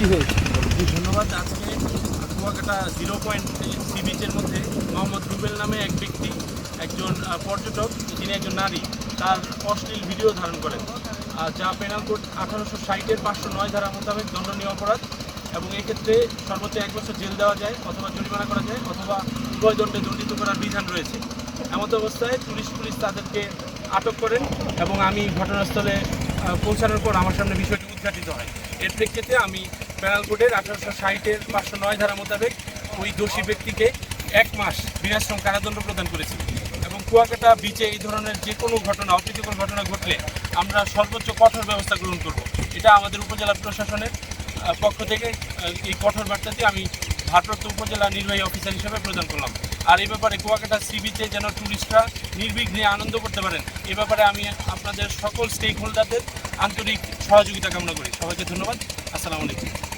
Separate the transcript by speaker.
Speaker 1: কি হয়েছে?
Speaker 2: ধন্যবাদ। আজকে কুয়াকাটা জিরো পয়েন্ট সি বিচের মধ্যে মোহাম্মদ রুবেল নামে এক ব্যক্তি, একজন পর্যটক, যিনি একজন নারী, তার অশ্লীল ভিডিও ধারণ করেন। যা পেনাল কোড আঠারোশো ষাটের পাঁচশো নয় ধারা মোতাবেক দণ্ডনীয় অপরাধ এবং এক্ষেত্রে সর্বোচ্চ এক বছর জেল দেওয়া যায় অথবা জরিমানা করা যায় অথবা উভয় দণ্ডে দণ্ডিত করার বিধান রয়েছে। এমত অবস্থায় পুলিশ পুলিশ তাদেরকে আটক করেন এবং আমি ঘটনাস্থলে পৌঁছানোর পর আমার সামনে বিষয়টি উদ্ঘাটিত হয়। এর প্রেক্ষিতে আমি প্যানাল কোডের আঠারোশো ষাটের পাঁচশো নয় ধারা মোতাবেক ওই দোষী ব্যক্তিকে এক মাস বিনাশ্রম কারাদণ্ড প্রদান করেছি। এবং কুয়াকাটা বিচে এই ধরনের যে কোনো ঘটনা, অপ্রীতিকর ঘটনা ঘটলে আমরা সর্বোচ্চ কঠোর ব্যবস্থা গ্রহণ করব। এটা আমাদের উপজেলা প্রশাসনের পক্ষ থেকে এই কঠোর বার্তাটি আমি ভারপ্রাপ্ত উপজেলা নির্বাহী অফিসার হিসেবে প্রদান করলাম। আর এই ব্যাপারে কুয়াকাটা সি বিচে যেন ট্যুরিস্টরা নির্বিঘ্নে আনন্দ করতে পারেন, এ ব্যাপারে আমি আপনাদের সকল স্টেক হোল্ডারদের আন্তরিক সহযোগিতা কামনা করি। সবাইকে ধন্যবাদ। আসসালামু আলাইকুম।